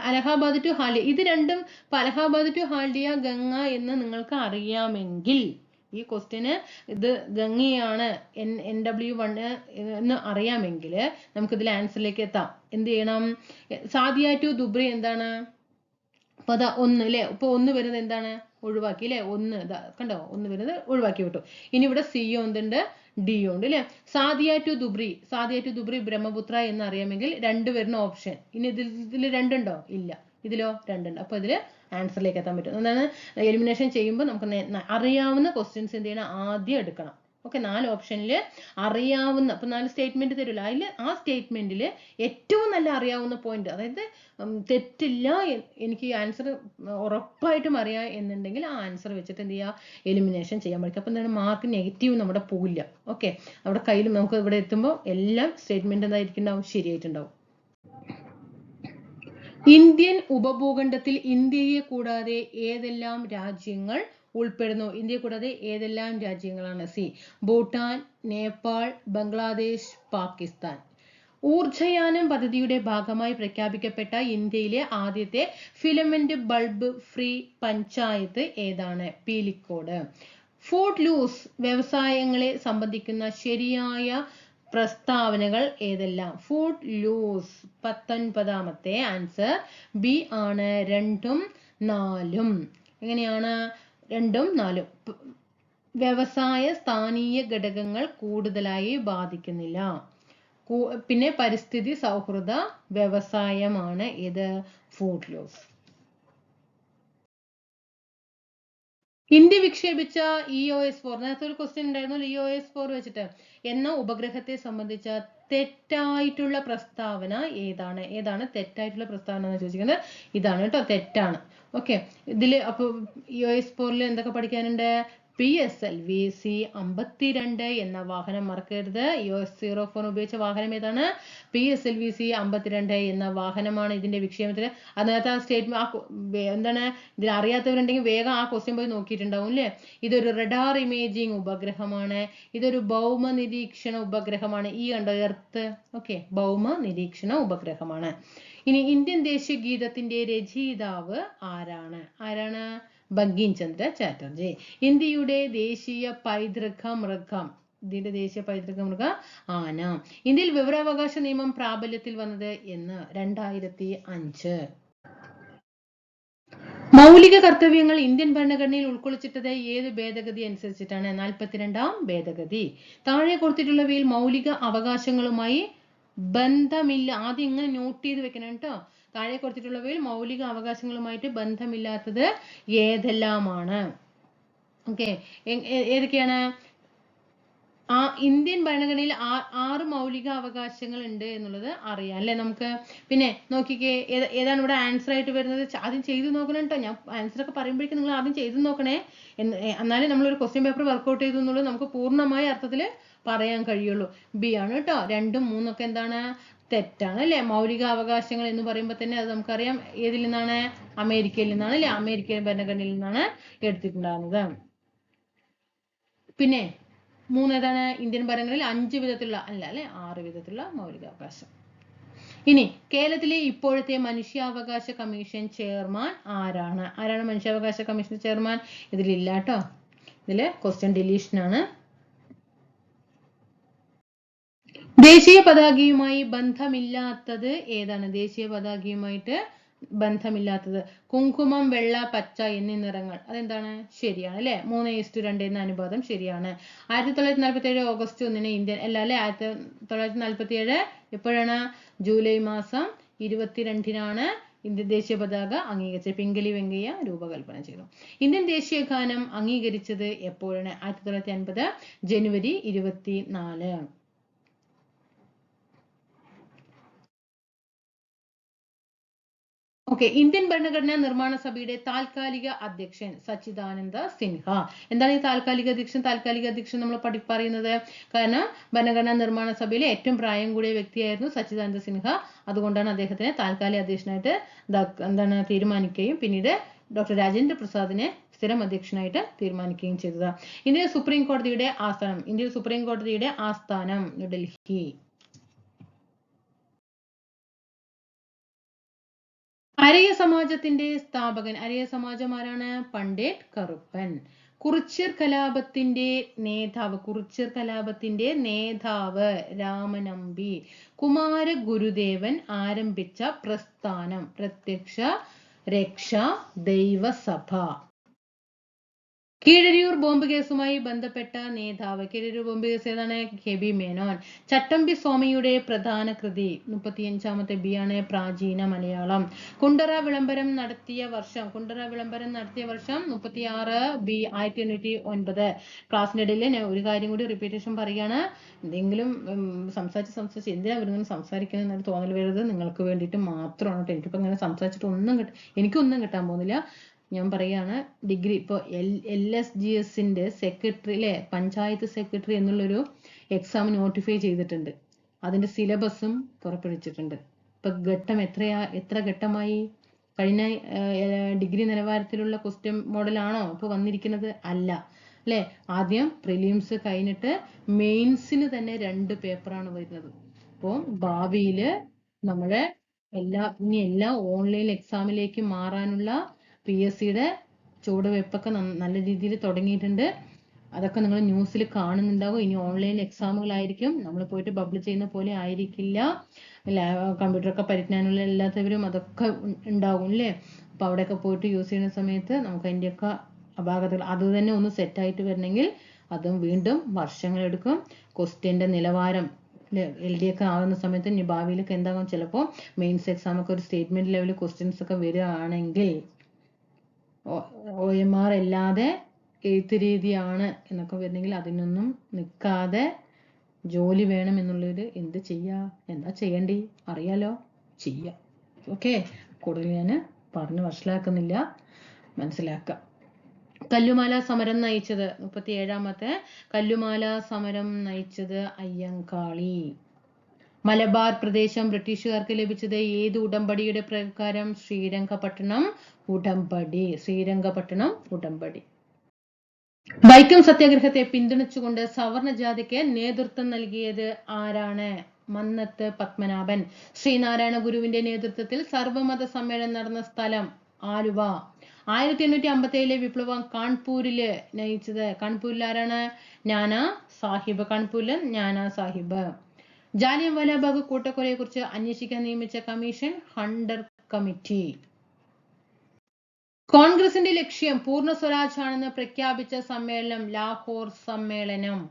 Allahabad to Haldia. ഇത് രണ്ടും അലഹാബാദ് ടു ഹാൽഡിയ ഗംഗ എന്ന് നിങ്ങൾക്ക് അറിയാമെങ്കിൽ ഈ ക്വസ്റ്റ്യന് ഇത് ഗംഗയാണ് എൻ എൻ ഡബ്ല്യു വൺ എന്ന് അറിയാമെങ്കിൽ നമുക്ക് ഇതിൽ ആൻസറിലേക്ക് എത്താം. എന്ത് ചെയ്യണം? സാദിയ ടു ദുബ്രി എന്താണ്? അതാ ഒന്ന് അല്ലേ ഇപ്പൊ ഒന്ന് വരുന്നത് എന്താണ്? ഒഴിവാക്കി അല്ലേ ഒന്ന് കണ്ടോ? ഒന്ന് വരുന്നത് ഒഴിവാക്കി വിട്ടു. ഇനി ഇവിടെ സി എന്തുണ്ട്? ഡി ഉണ്ട് അല്ലേ സാദിയ ടു ദുബ്രി സാദിയ ടു ദുബ്രി ബ്രഹ്മപുത്ര എന്ന് അറിയാമെങ്കിൽ രണ്ട് വരുന്ന ഓപ്ഷൻ ഇനി ഇതിൽ ഇതിൽ രണ്ടുണ്ടോ? ഇല്ല. ഇതിലോ? രണ്ടുണ്ട്. അപ്പൊ ഇതിൽ ആൻസറിലേക്ക് എത്താൻ പറ്റും. എന്താണ് എലിമിനേഷൻ ചെയ്യുമ്പോൾ നമുക്ക് അറിയാവുന്ന ക്വസ്റ്റ്യൻസ് എന്ത് ചെയ്യണം? ആദ്യം എടുക്കണം. ഓക്കെ നാല് ഓപ്ഷനിൽ അറിയാവുന്ന അപ്പൊ നാല് സ്റ്റേറ്റ്മെന്റ് തരില്ല അതിൽ ആ സ്റ്റേറ്റ്മെന്റിൽ ഏറ്റവും നല്ല അറിയാവുന്ന പോയിന്റ് അതായത് തെറ്റില്ല എനിക്ക് ഈ ആൻസർ ഉറപ്പായിട്ടും അറിയാം എന്നുണ്ടെങ്കിൽ ആ ആൻസർ വെച്ചിട്ട് എന്ത് ചെയ്യുക എലിമിനേഷൻ ചെയ്യാൻ പറ്റും അപ്പൊ എന്താണ്? മാർക്ക് നെഗറ്റീവ് നമ്മുടെ പോവില്ല. ഓക്കെ അവിടെ കയ്യിൽ നമുക്ക് ഇവിടെ എത്തുമ്പോൾ എല്ലാം സ്റ്റേറ്റ്മെന്റ് എന്തായിരിക്കുന്നുണ്ടാവും? ശരിയായിട്ടുണ്ടാവും. ഇന്ത്യൻ ഉപഭൂഖണ്ഡത്തിൽ ഇന്ത്യയെ കൂടാതെ ഏതെല്ലാം രാജ്യങ്ങൾ ഉൾപ്പെടുന്നു? ഇന്ത്യയെ കൂടാതെ ഏതെല്ലാം രാജ്യങ്ങളാണ്? സി ഭൂട്ടാൻ നേപ്പാൾ ബംഗ്ലാദേശ് പാകിസ്ഥാൻ. ഊർജയാനം പദ്ധതിയുടെ ഭാഗമായി പ്രഖ്യാപിക്കപ്പെട്ട ഇന്ത്യയിലെ ആദ്യത്തെ ഫിലമെന്റ് ബൾബ് ഫ്രീ പഞ്ചായത്ത് ഏതാണ്? പീലിക്കോട്. ഫോർട്ട് ലൂസ് വ്യവസായങ്ങളെ സംബന്ധിക്കുന്ന ശരിയായ പ്രസ്താവനകൾ ഏതെല്ലാം? ഫുഡ് ലൂസ് പത്തൊൻപതാമത്തെ ആൻസർ ബി ആണ് രണ്ടും നാലും. എങ്ങനെയാണ്? രണ്ടും നാലും. വ്യവസായ സ്ഥാനീയ ഘടകങ്ങൾ കൂടുതലായി ബാധിക്കുന്നില്ല. പിന്നെ പരിസ്ഥിതി സൗഹൃദ വ്യവസായമാണ് ഇത്. ഫുഡ് ലോസ് ഇന്ത്യ വിക്ഷേപിച്ച ഇ ഒ എസ് ഫോർ നേരത്തെ ഒരു ക്വസ്റ്റ്യൻ ഉണ്ടായിരുന്നു ഇ ഒ എസ് ഫോർ വെച്ചിട്ട്. എന്ന ഉപഗ്രഹത്തെ സംബന്ധിച്ച തെറ്റായിട്ടുള്ള പ്രസ്താവന ഏതാണ്? ഏതാണ് തെറ്റായിട്ടുള്ള പ്രസ്താവന എന്ന് ചോദിക്കുന്നത് ഇതാണ് കേട്ടോ തെറ്റാണ്. ഓക്കെ ഇതിൽ അപ്പൊ ഇ ഒ എസ് ഫോറിൽ എന്തൊക്കെ പഠിക്കാനുണ്ട്? P S L V C അമ്പത്തിരണ്ട് എന്ന വാഹനം മറക്കരുത്. യു എസ് സീറോ ഉപയോഗിച്ച വാഹനം ഏതാണ്? P S L V C അമ്പത്തിരണ്ട് എന്ന വാഹനമാണ് ഇതിന്റെ വിക്ഷേപത്തിൽ അതിനകത്ത് ആ സ്റ്റേറ്റ്മെന്റ് ആ എന്താണ്? ഇതിൽ അറിയാത്തവരുണ്ടെങ്കിൽ വേഗം ആ ക്വസ്റ്റ്യൻ പോയി നോക്കിയിട്ടുണ്ടാവും അല്ലേ ഇതൊരു റഡാർ ഇമേജിംഗ് ഉപഗ്രഹമാണ്. ഇതൊരു ഭൗമ നിരീക്ഷണ ഉപഗ്രഹമാണ്. ഈ കണ്ടോ എർത്ത് ഓക്കെ ഭൗമ നിരീക്ഷണ ഉപഗ്രഹമാണ്. ഇനി ഇന്ത്യൻ ദേശീയ ഗീതത്തിന്റെ രചയിതാവ് ആരാണ്? ആരാണ്? ബങ്കിം ചന്ദ്ര ചാറ്റർജി ഇന്ത്യയുടെ ദേശീയ പൈതൃക മൃഗം ഇന്ത്യയുടെ ദേശീയ പൈതൃക മൃഗം ആന. ഇന്ത്യയിൽ വിവരാവകാശ നിയമം പ്രാബല്യത്തിൽ വന്നത് എന്ന് രണ്ടായിരത്തി അഞ്ച് മൗലിക കർത്തവ്യങ്ങൾ ഇന്ത്യൻ ഭരണഘടനയിൽ ഉൾക്കൊള്ളിച്ചിട്ടത് ഏത് ഭേദഗതി അനുസരിച്ചിട്ടാണ്? നാൽപ്പത്തിരണ്ടാം ഭേദഗതി. താഴെ കൊടുത്തിട്ടുള്ളവയിൽ മൗലിക അവകാശങ്ങളുമായി ബന്ധമില്ല. ആദ്യം ഇങ്ങനെ നോട്ട് ചെയ്ത് വെക്കണം കേട്ടോ. താഴെ കൊടുത്തിട്ടുള്ളവയിൽ മൗലിക അവകാശങ്ങളുമായിട്ട് ബന്ധമില്ലാത്തത് ഏതെല്ലാമാണ്? ഓക്കെ ഏതൊക്കെയാണ്? ആ ഇന്ത്യൻ ഭരണഘടനയിൽ ആറ് മൗലിക അവകാശങ്ങൾ ഉണ്ട് എന്നുള്ളത് അറിയാം അല്ലെ നമുക്ക്? പിന്നെ നോക്കിക്കേ ഏതാണ് ഇവിടെ ആൻസർ ആയിട്ട് വരുന്നത്? ആദ്യം ചെയ്തു നോക്കണം കേട്ടോ ഞാൻ ആൻസർ ഒക്കെ പറയുമ്പോഴേക്കും നിങ്ങൾ ആദ്യം ചെയ്തു നോക്കണേ. എന്ന് എന്നാലും നമ്മൾ ഒരു ക്വസ്റ്റ്യൻ പേപ്പർ വർക്കൗട്ട് ചെയ്തു എന്നുള്ളത് നമുക്ക് പൂർണമായ അർത്ഥത്തിൽ പറയാൻ കഴിയുള്ളൂ. ബി ആണ് കേട്ടോ രണ്ടും മൂന്നൊക്കെ എന്താണ്? തെറ്റാണ് അല്ലേ മൗലിക അവകാശങ്ങൾ എന്ന് പറയുമ്പോൾ തന്നെ അത് നമുക്കറിയാം ഏതിൽ നിന്നാണ്? അമേരിക്കയിൽ നിന്നാണ് അല്ലെ? അമേരിക്കൻ ഭരണഘടനയിൽ നിന്നാണ് എടുത്തിട്ടുണ്ടാകുന്നത് പിന്നെ മൂന്ന് ഏതാണ് ഇന്ത്യൻ ഭരണങ്ങളിൽ അഞ്ച് വിധത്തിലുള്ള അല്ല അല്ലെ? ആറ് വിധത്തിലുള്ള മൗലികാവകാശം. ഇനി കേരളത്തിലെ ഇപ്പോഴത്തെ മനുഷ്യാവകാശ കമ്മീഷൻ ചെയർമാൻ ആരാണ്? ആരാണ് മനുഷ്യാവകാശ കമ്മീഷൻ ചെയർമാൻ? ഇതിലില്ല കേട്ടോ. ഇതിൽ ക്വസ്റ്റ്യൻ ഡിലീഷൻ ആണ് ദേശീയ പതാകയുമായി ബന്ധമില്ലാത്തത് ഏതാണ്? ദേശീയ പതാകയുമായിട്ട് ബന്ധമില്ലാത്തത്. കുങ്കുമം വെള്ള പച്ച എന്നീ നിറങ്ങൾ. അതെന്താണ്? ശരിയാണ് അല്ലെ? മൂന്ന് ഈസ്റ്റു രണ്ട് എന്ന അനുപാതം ശരിയാണ്. ആയിരത്തി തൊള്ളായിരത്തി നാൽപ്പത്തി ഏഴ് ഓഗസ്റ്റ് ഒന്നിന് ഇന്ത്യൻ അല്ല അല്ലെ? ആയിരത്തി തൊള്ളായിരത്തി നാൽപ്പത്തി ഏഴ് എപ്പോഴാണ്? ജൂലൈ മാസം ഇരുപത്തിരണ്ടിനാണ് ഇന്ത്യൻ ദേശീയ പതാക അംഗീകരിച്ചത്. പിംഗലി വെങ്കയ്യ രൂപകൽപ്പന ചെയ്തു. ഇന്ത്യൻ ദേശീയ ഗാനം അംഗീകരിച്ചത് എപ്പോഴാണ്? ആയിരത്തി തൊള്ളായിരത്തി അൻപത് ജനുവരി ഇരുപത്തിനാല്. ഓക്കെ ഇന്ത്യൻ ഭരണഘടനാ നിർമ്മാണ സഭയുടെ താൽക്കാലിക അധ്യക്ഷൻ സച്ചിദാനന്ദ സിൻഹ. എന്താണ് ഈ താൽക്കാലിക അധ്യക്ഷൻ? താൽക്കാലിക അധ്യക്ഷൻ നമ്മൾ പഠി പറയുന്നത്. കാരണം ഭരണഘടനാ നിർമ്മാണ സഭയിലെ ഏറ്റവും പ്രായം കൂടിയ വ്യക്തിയായിരുന്നു സച്ചിദാനന്ദ സിൻഹ. അതുകൊണ്ടാണ് അദ്ദേഹത്തിനെ താൽക്കാലിക അധ്യക്ഷനായിട്ട് എന്താണ് തീരുമാനിക്കുകയും പിന്നീട് ഡോക്ടർ രാജേന്ദ്ര പ്രസാദിനെ സ്ഥിരം അധ്യക്ഷനായിട്ട് തീരുമാനിക്കുകയും ചെയ്തത്. ഇന്ത്യയിലെ സുപ്രീം കോടതിയുടെ ആസ്ഥാനം ഇന്ത്യൻ സുപ്രീം കോടതിയുടെ ആസ്ഥാനം ന്യൂഡൽഹി അരയ സമാജത്തിന്റെ സ്ഥാപകൻ അരയ സമാജമാരാണ് പണ്ഡിറ്റ് കറുപ്പൻ. കുറിച്യർ കലാപത്തിന്റെ നേതാവ് കുറിച്യർ കലാപത്തിന്റെ നേതാവ് രാമനമ്പി. കുമാര ഗുരുദേവൻ ആരംഭിച്ച പ്രസ്ഥാനം പ്രത്യക്ഷ രക്ഷ ദൈവസഭ. കീഴരിയൂർ ബോംബ് കേസുമായി ബന്ധപ്പെട്ട നേതാവ്. കീഴരിയൂർ ബോംബ് കേസ് ഏതാണ്? K B Menon. ചട്ടമ്പി സ്വാമിയുടെ പ്രധാന കൃതി. മുപ്പത്തിയഞ്ചാമത്തെ ബി ആണ് പ്രാചീന മലയാളം. കുണ്ടറ വിളംബരം നടത്തിയ വർഷം. കുണ്ടറ വിളംബരം നടത്തിയ വർഷം മുപ്പത്തിയാറ് ബി ആയിരത്തി എണ്ണൂറ്റി ഒൻപത് ക്ലാസ്സിനിടയിൽ ഞാൻ ഒരു കാര്യം കൂടി റിപ്പീറ്റേഷൻ പറയുകയാണ്. എന്തെങ്കിലും സംസാരിച്ച് സംസാരിച്ച് എന്തിനാ ഇവരിങ്ങനെ സംസാരിക്കുന്നത് എന്നൊരു തോന്നൽ വരുന്നത് നിങ്ങൾക്ക് വേണ്ടിയിട്ട് മാത്രമാണ് കേട്ടോ. എനിക്കിപ്പോ ഇങ്ങനെ സംസാരിച്ചിട്ട് ഒന്നും കിട്ട എനിക്കൊന്നും കിട്ടാൻ പോകുന്നില്ല. ഞാൻ പറയുകയാണ് ഡിഗ്രി ഇപ്പോൾ എൽ എൽ എസ് ജി എസിന്റെ സെക്രട്ടറി ല്ലേ പഞ്ചായത്ത് സെക്രട്ടറി എന്നുള്ളൊരു എക്സാം നോട്ടിഫൈ ചെയ്തിട്ടുണ്ട്. അതിന്റെ സിലബസും പുറപ്പെടുവിച്ചിട്ടുണ്ട്. ഇപ്പൊ ഘട്ടം എത്രയാ എത്ര ഘട്ടമായി? കഴിഞ്ഞ ഡിഗ്രി നിലവാരത്തിലുള്ള ക്വസ്റ്റ്യൻ മോഡലാണോ ഇപ്പൊ വന്നിരിക്കുന്നത്? അല്ല. അല്ലേ? ആദ്യം പ്രിലിംസ് കഴിഞ്ഞിട്ട് മെയിൻസിന് തന്നെ രണ്ട് പേപ്പറാണ് വരുന്നത്. അപ്പോൾ ഭാവിയിൽ നമ്മളെ എല്ലാ ഇനി എല്ലാ ഓൺലൈൻ എക്സാമിലേക്ക് മാറാനുള്ള പി എസ് സിയുടെ ചുവടുവയ്പ്പൊക്കെ നല്ല രീതിയിൽ തുടങ്ങിയിട്ടുണ്ട്. അതൊക്കെ നിങ്ങൾ ന്യൂസിൽ കാണുന്നുണ്ടാവും. ഇനി ഓൺലൈൻ എക്സാമുകളായിരിക്കും നമ്മൾ പോയിട്ട് പബ്ലിഷ് ചെയ്യുന്ന പോലെ ആയിരിക്കില്ല. കമ്പ്യൂട്ടറൊക്കെ പരിജ്ഞാനമുള്ള എല്ലാത്തവരും അതൊക്കെ ഉണ്ടാവും അല്ലേ അപ്പൊ അവിടെയൊക്കെ പോയിട്ട് യൂസ് ചെയ്യുന്ന സമയത്ത് നമുക്ക് അതിന്റെയൊക്കെ അപാകതകൾ അത് തന്നെ ഒന്ന് സെറ്റായിട്ട് വരണമെങ്കിൽ അതും വീണ്ടും വർഷങ്ങളെടുക്കും. ക്വസ്റ്റ്യന്റെ നിലവാരം എൽ ഡി ഒക്കെ ആവുന്ന സമയത്ത് ഇനി ഭാവിയിലൊക്കെ എന്താകും? ചിലപ്പോൾ മെയിൻസ് എക്സാമൊക്കെ ഒരു സ്റ്റേറ്റ്മെന്റ് ലെവലിൽ ക്വസ്റ്റ്യൻസ് ഒക്കെ വരികയാണെങ്കിൽ ഒ എം ആർ ഇല്ലാതെ എഴുത്ത് രീതിയാണ് എന്നൊക്കെ വരുന്നെങ്കിൽ അതിനൊന്നും നിൽക്കാതെ ജോലി വേണം എന്നുള്ളൊരു എന്ത് ചെയ്യാ? എന്താ ചെയ്യണ്ടി? അറിയാലോ? ചെയ്യ. ഓക്കെ. കൂടുതൽ ഞാൻ പറഞ്ഞ് വഷളാക്കുന്നില്ല. മനസ്സിലാക്കാം. കല്ലുമാല സമരം നയിച്ചത് മുപ്പത്തി ഏഴാമത്തെ കല്ലുമാല സമരം നയിച്ചത് അയ്യങ്കാളി. മലബാർ പ്രദേശം ബ്രിട്ടീഷുകാർക്ക് ലഭിച്ചത് ഏത് ഉടമ്പടിയുടെ പ്രകാരം? ശ്രീരംഗപട്ടണം ഉടമ്പടി. ശ്രീരംഗപട്ടണം ഉടമ്പടി. വൈക്കം സത്യാഗ്രഹത്തെ പിന്തുണച്ചുകൊണ്ട് സവർണ ജാതിക്ക് നേതൃത്വം നൽകിയത് ആരാണ്? മന്നത്ത് പത്മനാഭൻ. ശ്രീനാരായണ ഗുരുവിന്റെ നേതൃത്വത്തിൽ സർവമത സമ്മേളനം നടന്ന സ്ഥലം ആലുവ. ആയിരത്തി എണ്ണൂറ്റി അമ്പത്തി ഏഴിലെ വിപ്ലവം കാൺപൂരിൽ നയിച്ചത്. കാൺപൂരിൽ ആരാണ് നാനാ സാഹിബ്. കാൺപൂരിൽ നാനാ സാഹിബ്. ജാലിയൻ വാലാബാഗ് കൂട്ടക്കൊലയെ കുറിച്ച് അന്വേഷിക്കാൻ നിയമിച്ച കമ്മീഷൻ ഹണ്ടർ കമ്മിറ്റി. കോൺഗ്രസിന്റെ ലക്ഷ്യം പൂർണ സ്വരാജ് ആണെന്ന് പ്രഖ്യാപിച്ച സമ്മേളനം ലാഹോർ സമ്മേളനം.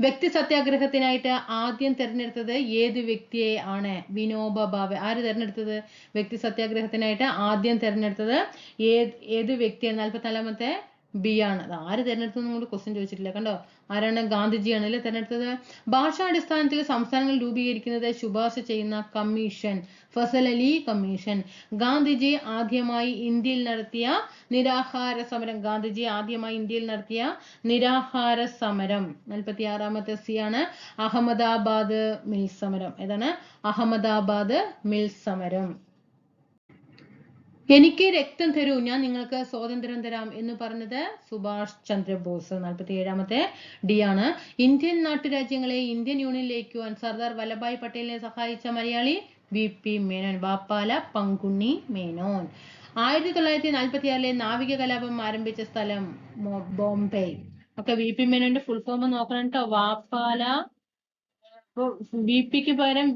വ്യക്തി സത്യാഗ്രഹത്തിനായിട്ട് ആദ്യം തെരഞ്ഞെടുത്തത് ഏത് വ്യക്തിയെ ആണ്? വിനോബ ഭാവെ ആര് തെരഞ്ഞെടുത്തത്? വ്യക്തി സത്യാഗ്രഹത്തിനായിട്ട് ആദ്യം തെരഞ്ഞെടുത്തത് ഏത് ഏത് വ്യക്തിയാണ്? നാൽപ്പത്തിനാലാമത്തെ ബി ആണ്. അത് ആര് തെരഞ്ഞെടുത്തു കൂടി ക്വസ്റ്റ്യൻ ചോദിച്ചിട്ടില്ല. കണ്ടോ? ആരാണ്? ഗാന്ധിജിയാണ് തിരഞ്ഞെടുത്തത് തെരഞ്ഞെടുത്തത്? ഭാഷാടിസ്ഥാനത്തിൽ സംസ്ഥാനങ്ങൾ രൂപീകരിക്കുന്നത് ശുപാർശ ചെയ്യുന്ന കമ്മീഷൻ ഫസൽ അലി കമ്മീഷൻ ഗാന്ധിജി ആദ്യമായി ഇന്ത്യയിൽ നടത്തിയ നിരാഹാര സമരം. ഗാന്ധിജി ആദ്യമായി ഇന്ത്യയിൽ നടത്തിയ നിരാഹാര സമരം. നാൽപ്പത്തി ആറാമത്തെ സി ആണ് അഹമ്മദാബാദ് മിൽ സമരം. ഏതാണ്? അഹമ്മദാബാദ് മിൽ സമരം. എനിക്ക് രക്തം തരൂ ഞാൻ നിങ്ങൾക്ക് സ്വാതന്ത്ര്യം തരാം എന്ന് പറഞ്ഞത് സുഭാഷ് ചന്ദ്രബോസ്. നാൽപ്പത്തി ഏഴാമത്തെ ഡി ആണ്. ഇന്ത്യൻ നാട്ടുരാജ്യങ്ങളെ ഇന്ത്യൻ യൂണിയനിൽ ലയിക്കുവാൻ സർദാർ വല്ലഭായ് പട്ടേലിനെ സഹായിച്ച മലയാളി വി പി മേനോൻ ബാപ്പാല പങ്കുണ്ണി മേനോൻ. ആയിരത്തി തൊള്ളായിരത്തി നാൽപ്പത്തി ആറിലെ നാവിക കലാപം ആരംഭിച്ച സ്ഥലം ബോംബെ. ഒക്കെ വി പി മേനോന്റെ ഫുൾ ഫോം നോക്കണം കേട്ടോ വാപ്പാല അപ്പൊ വി പിക്ക് പകരം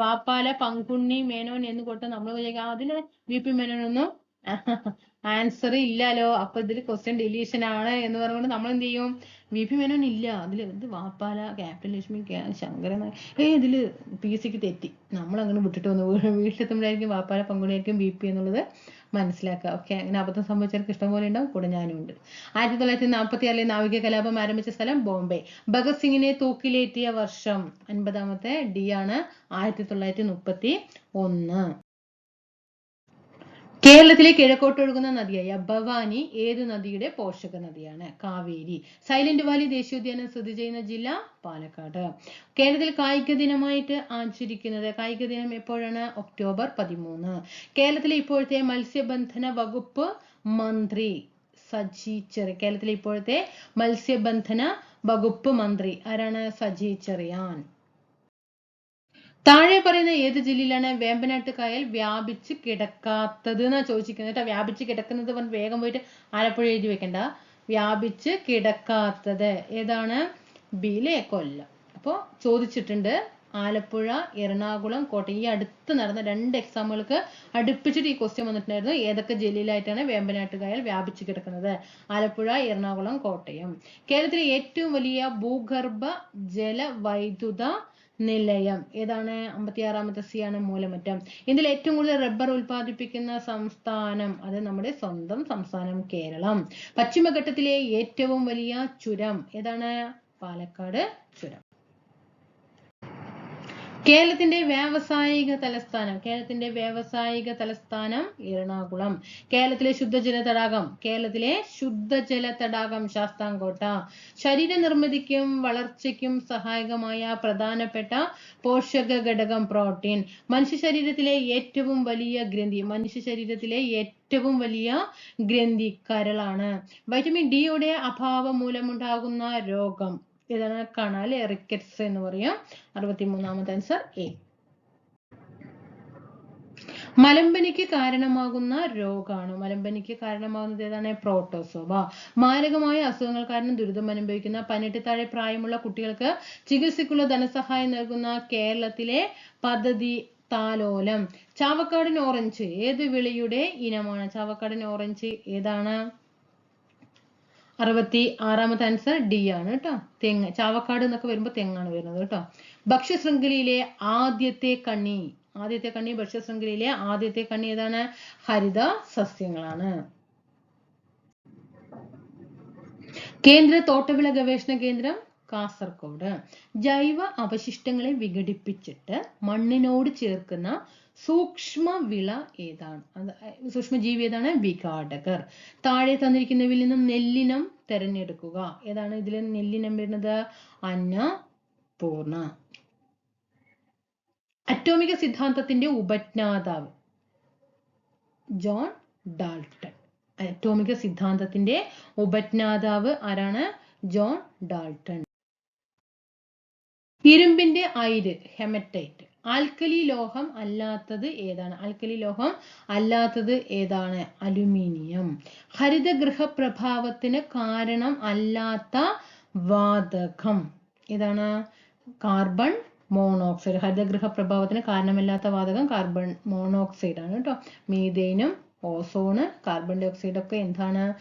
വാപ്പാല പങ്കുണ്ണി മേനോൻ എന്ന് കൊടുത്താൽ നമ്മൾ വിചാരിക്കും അതിന് വി പി മേനോൻ ഒന്നും ആൻസർ ഇല്ലല്ലോ. അപ്പൊ ഇതിൽ ക്വസ്റ്റ്യൻ ഡിലീഷൻ ആണ് എന്ന് പറഞ്ഞുകൊണ്ട് നമ്മൾ എന്ത് ചെയ്യും വി പി മേനോൻ ഇല്ല. അതിൽ എന്ത് വാപ്പാല ക്യാപ്റ്റൻ ലക്ഷ്മി ശങ്കരൻ ഏ ഇതിൽ പി സിക്ക് തെറ്റി. നമ്മൾ അങ്ങനെ വിട്ടിട്ട് വന്നു. വീട്ടിലെത്തുമ്പോഴായിരിക്കും വാപ്പാല പങ്കുണിയായിരിക്കും ബി പി എന്നുള്ളത്. മനസ്സിലാക്കുക. ഓക്കെ അങ്ങനെ അബദ്ധം സംഭവിച്ചവർക്ക് ഇഷ്ടംപോലെ ഉണ്ടാവും കൂടെ ഞാനും ഉണ്ട്. ആയിരത്തി തൊള്ളായിരത്തി നാൽപ്പത്തി ആറിലെ നാവിക കലാപം ആരംഭിച്ച സ്ഥലം ബോംബെ. ഭഗത് സിംഗിനെ തൂക്കിലേറ്റിയ വർഷം അൻപതാമത്തെ ഡി ആണ് ആയിരത്തി തൊള്ളായിരത്തി മുപ്പത്തി ഒന്ന് കേരളത്തിലെ കിഴക്കോട്ടൊഴുകുന്ന നദിയായ ഭവാനി ഏത് നദിയുടെ പോഷക നദിയാണ്? കാവേരി. സൈലന്റ് വാലി ദേശീയോദ്യാനം സ്ഥിതി ചെയ്യുന്ന ജില്ല പാലക്കാട്. കേരളത്തിൽ കായിക ദിനമായിട്ട് ആചരിക്കുന്നത് കായിക ദിനം എപ്പോഴാണ്? ഒക്ടോബർ പതിമൂന്ന്. കേരളത്തിലെ ഇപ്പോഴത്തെ മത്സ്യബന്ധന വകുപ്പ് മന്ത്രി സജി ചെറി കേരളത്തിലെ ഇപ്പോഴത്തെ മത്സ്യബന്ധന വകുപ്പ് മന്ത്രി ആരാണ്? സജി ചെറിയാൻ. താഴെ പറയുന്ന ഏത് ജില്ലയിലാണ് വേമ്പനാട്ട് കായൽ വ്യാപിച്ച് കിടക്കാത്തത് എന്നാ ചോദിച്ചിരിക്കുന്നത് കേട്ടോ. വ്യാപിച്ച് കിടക്കുന്നത് പറഞ്ഞ് വേഗം പോയിട്ട് ആലപ്പുഴ എഴുതി വെക്കണ്ട. വ്യാപിച്ച് കിടക്കാത്തത് ഏതാണ്? ബിയിലെ കൊല്ലം. അപ്പോൾ ചോദിച്ചിട്ടുണ്ട് ആലപ്പുഴ എറണാകുളം കോട്ടയം. ഈ അടുത്ത് നടന്ന രണ്ട് എക്സാമുകൾക്ക് അടുപ്പിച്ചിട്ട് ഈ ക്വസ്റ്റ്യൻ വന്നിട്ടുണ്ടായിരുന്നു. ഏതൊക്കെ ജില്ലയിലായിട്ടാണ് വേമ്പനാട്ട് കായൽ വ്യാപിച്ച് കിടക്കുന്നത്? ആലപ്പുഴ എറണാകുളം കോട്ടയം. കേരളത്തിലെ ഏറ്റവും വലിയ ഭൂഗർഭ ജലവൈദ്യുത നിലയം. ഏതാണ്? അമ്പത്തിയാറാമത്തെ സി ആണ് മൂലമറ്റം. ഇതിൽ ഏറ്റവും കൂടുതൽ റബ്ബർ ഉൽപ്പാദിപ്പിക്കുന്ന സംസ്ഥാനം അത് നമ്മുടെ സ്വന്തം സംസ്ഥാനം കേരളം. പശ്ചിമഘട്ടത്തിലെ ഏറ്റവും വലിയ ചുരം ഏതാണ്? പാലക്കാട് ചുരം. കേരളത്തിന്റെ വ്യാവസായിക തലസ്ഥാനം കേരളത്തിന്റെ വ്യാവസായിക തലസ്ഥാനം എറണാകുളം. കേരളത്തിലെ ശുദ്ധജല തടാകം കേരളത്തിലെ ശുദ്ധജല തടാകം ശാസ്താംകോട്ട. ശരീര നിർമ്മിതിക്കും വളർച്ചയ്ക്കും സഹായകമായ പ്രധാനപ്പെട്ട പോഷക ഘടകം പ്രോട്ടീൻ. മനുഷ്യ ശരീരത്തിലെ ഏറ്റവും വലിയ ഗ്രന്ഥി മനുഷ്യ ശരീരത്തിലെ ഏറ്റവും വലിയ ഗ്രന്ഥി കരളാണ് വൈറ്റമിൻ ഡിയുടെ അഭാവം മൂലമുണ്ടാകുന്ന രോഗം ഏതാണ്? കണാൽ റിക്കറ്റ്സ് എന്ന് പറയും. അറുപത്തിമൂന്നാമത്തെ ആൻസർ എ മലമ്പനിക്ക് കാരണമാകുന്ന രോഗമാണ് മലമ്പനിക്ക് കാരണമാകുന്നത് ഏതാണ്? പ്രോട്ടോസോവ മാരകമായ അസുഖങ്ങൾ കാരണം ദുരിതം അനുഭവിക്കുന്ന പതിനെട്ട് താഴെ പ്രായമുള്ള കുട്ടികൾക്ക് ചികിത്സയ്ക്കുള്ള ധനസഹായം നൽകുന്ന കേരളത്തിലെ പദ്ധതി താലോലം. ചാവക്കാടൻ ഓറഞ്ച് ഏത് വിളിയുടെ ഇനമാണ്? ചാവക്കാടൻ ഓറഞ്ച് ഏതാണ്? അറുപത്തി ആറാമത്തെ ആൻസർ ഡി ആണ് കേട്ടോ. തെങ്ങ് ചാവക്കാട് എന്നൊക്കെ വരുമ്പോൾ തെങ്ങാണ് വരുന്നത് കേട്ടോ. ഭക്ഷ്യശൃംഖലയിലെ ആദ്യത്തെ കണ്ണി ആദ്യത്തെ കണ്ണി ഭക്ഷ്യശൃംഖലയിലെ ആദ്യത്തെ കണ്ണി ഏതാണ്? ഹരിത സസ്യങ്ങളാണ്. കേന്ദ്ര തോട്ടവിള ഗവേഷണ കേന്ദ്രം കാസർഗോഡ് ജൈവ അവശിഷ്ടങ്ങളെ വിഘടിപ്പിച്ചിട്ട് മണ്ണിനോട് ചേർക്കുന്ന സൂക്ഷ്മ വിള ഏതാണ് സൂക്ഷ്മജീവി ഏതാണ്? വിഘാടകർ. താഴെ തന്നിരിക്കുന്നവയിൽ നിന്നും നെല്ലിനം തിരഞ്ഞെടുക്കുക. ഏതാണ് ഇതിൽ നെല്ലിനം വരുന്നത്? അന്ന പൂർണ അറ്റോമിക സിദ്ധാന്തത്തിന്റെ ഉപജ്ഞാതാവ് ജോൺ ഡാൾട്ടൺ. അറ്റോമിക സിദ്ധാന്തത്തിന്റെ ഉപജ്ഞാതാവ് ആരാണ്? John Dalton. ഇരുമ്പിന്റെ അയിര് ഹെമറ്റൈറ്റ്. ആൽക്കലി ലോഹം അല്ലാത്തത് ഏതാണ്? ആൽക്കലി ലോഹം അല്ലാത്തത് ഏതാണ്? അലുമിനിയം. ഹരിതഗൃഹ പ്രഭാവത്തിന് കാരണം അല്ലാത്ത വാതകം. ഏതാണ്? Carbon monoxide. ഹരിതഗൃഹ പ്രഭാവത്തിന് കാരണമല്ലാത്ത വാതകം കാർബൺ മോണോക്സൈഡ് ആണ് കേട്ടോ. മീതേനും ഓസോണ് കാർബൺ ഡൈ ഒക്കെ എന്താണ്?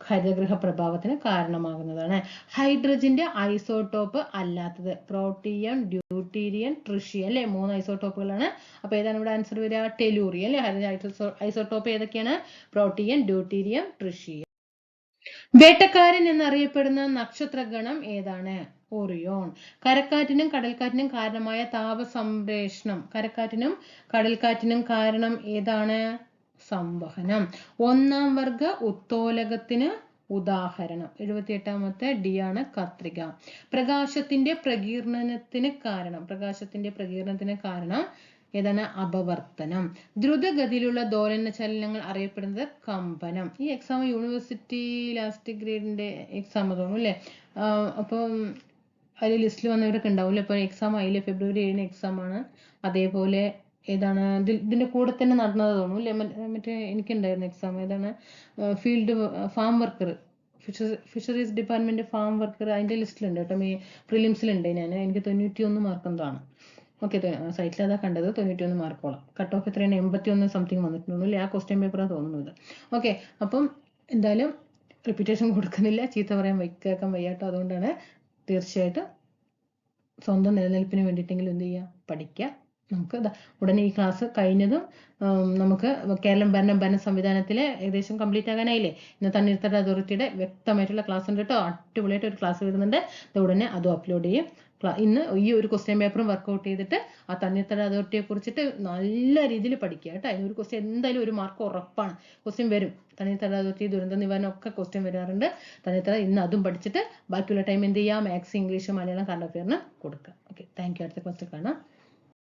ഹരിതഗൃഹ പ്രഭാവത്തിന് കാരണമാകുന്നതാണ്. ഹൈഡ്രജന്റെ ഐസോട്ടോപ്പ് അല്ലാത്തത്. പ്രോട്ടിയം ഡ്യൂട്ടീരിയൻ ട്രിഷി അല്ലെ? മൂന്ന് ഐസോട്ടോപ്പുകളാണ് അപ്പൊ ഏതാണ് ഇവിടെ ആൻസർ വരിക? ടെലൂറിയം അല്ലെ? ഹരിത ഐസോട്ടോപ്പ് ഏതൊക്കെയാണ്? protium, deuterium tritium. വേട്ടക്കാരൻ എന്നറിയപ്പെടുന്ന നക്ഷത്രഗണം ഏതാണ്? ഓറിയോൺ കരക്കാറ്റിനും കടൽക്കാറ്റിനും കാരണമായ താപ സംപ്രേഷണം കരക്കാറ്റിനും കടൽക്കാറ്റിനും കാരണം ഏതാണ്? സംവഹനം. ഒന്നാം വർഗ ഉത്തോലകത്തിന് ഉദാഹരണം. എഴുപത്തിയെട്ടാമത്തെ ഡി ആണ് കത്രിക. പ്രകാശത്തിന്റെ പ്രകീർണനത്തിന് കാരണം. പ്രകാശത്തിന്റെ പ്രകീർണനത്തിന് കാരണം ഏതാണ്? അപവർത്തനം. ദ്രുതഗതിയിലുള്ള ദോലന ചലനങ്ങൾ അറിയപ്പെടുന്നത് കമ്പനം. ഈ എക്സാം യൂണിവേഴ്സിറ്റി ലാസ്റ്റ് ഗ്രേഡിന്റെ എക്സാം തോന്നുന്നു അല്ലേ? അപ്പം അതിൽ ലിസ്റ്റിൽ വന്നവരൊക്കെ ഉണ്ടാവില്ല അപ്പൊ എക്സാം ആയില്ലേ? ഫെബ്രുവരി ഏഴിന് എക്സാം ആണ്. അതേപോലെ ഏതാണ് ഇതിന്റെ കൂടെ തന്നെ നടന്നത് തോന്നുന്നു അല്ലേ? മറ്റേ- എനിക്കുണ്ടായിരുന്നു എക്സാം ഏതാണ് field farm worker fisheries department farm worker അതിന്റെ ലിസ്റ്റിലുണ്ട് കേട്ടോ. മീ പ്രിലിംസിലുണ്ട് ഞാൻ. എനിക്ക് തൊണ്ണൂറ്റി ഒന്ന് മാർക്ക് എന്താണ് ഓക്കെ സൈറ്റിൽ അതാ കണ്ടത്. തൊണ്ണൂറ്റി ഒന്ന് മാർക്കോളം കട്ട് ഓഫ് എത്രയാണ്? എൺപത്തി ഒന്ന് സംതിങ് വന്നിട്ടുണ്ടോ അല്ലേ? ആ ക്വസ്റ്റ്യൻ പേപ്പറാണ് തോന്നുന്നത് ഓക്കെ അപ്പം എന്തായാലും റിപ്പീറ്റേഷൻ കൊടുക്കുന്നില്ല. ചീത്ത പറയാൻ വൈ കേൾക്കാൻ വയ്യാട്ടോ അതുകൊണ്ടാണ് തീർച്ചയായിട്ടും സ്വന്തം നിലനിൽപ്പിന് വേണ്ടിയിട്ടെങ്കിലും എന്ത് ചെയ്യുക? പഠിക്കുക. നമുക്ക് ഉടനെ ഈ ക്ലാസ് കഴിഞ്ഞതും നമുക്ക് കേരളം ഭരണ ഭരണ സംവിധാനത്തിലെ ഏകദേശം കംപ്ലീറ്റ് ആകാനായില്ലേ? ഇന്ന് തണ്ണീർത്തട അതോറിറ്റിയുടെ വ്യക്തമായിട്ടുള്ള ക്ലാസ് ഉണ്ട് കേട്ടോ. അടിപൊളിയായിട്ട് ഒരു ക്ലാസ് വരുന്നുണ്ട്. ദാ ഉടനെ അതും അപ്ലോഡ് ചെയ്യും. ഇന്ന് ഈ ഒരു ക്വസ്റ്റ്യൻ പേപ്പറും വർക്കൗട്ട് ചെയ്തിട്ട് ആ തണ്ണീർത്തട അതോറിറ്റിയെ കുറിച്ചിട്ട് നല്ല രീതിയിൽ പഠിക്കുക കേട്ടോ. അതിനൊരു ക്വസ്റ്റ്യൻ എന്തായാലും ഒരു മാർക്ക് ഉറപ്പാണ്. ക്വസ്റ്റ്യൻ വരും. തണ്ണീർത്തട അതോറിറ്റി ദുരന്ത നിവാരണം ഒക്കെ ക്വസ്റ്റ്യൻ വരാറുണ്ട്. തണ്ണീർത്തട ഇന്ന് അതും പഠിച്ചിട്ട് ബാക്കിയുള്ള ടൈം എന്ത് ചെയ്യുക മാത്സ് ഇംഗ്ലീഷ് മലയാളം കറണ്ട് അഫെയറിന് കൊടുക്കുക. ഓക്കെ താങ്ക് യു അടുത്ത ക്ലാസ്സിൽ കാണാം.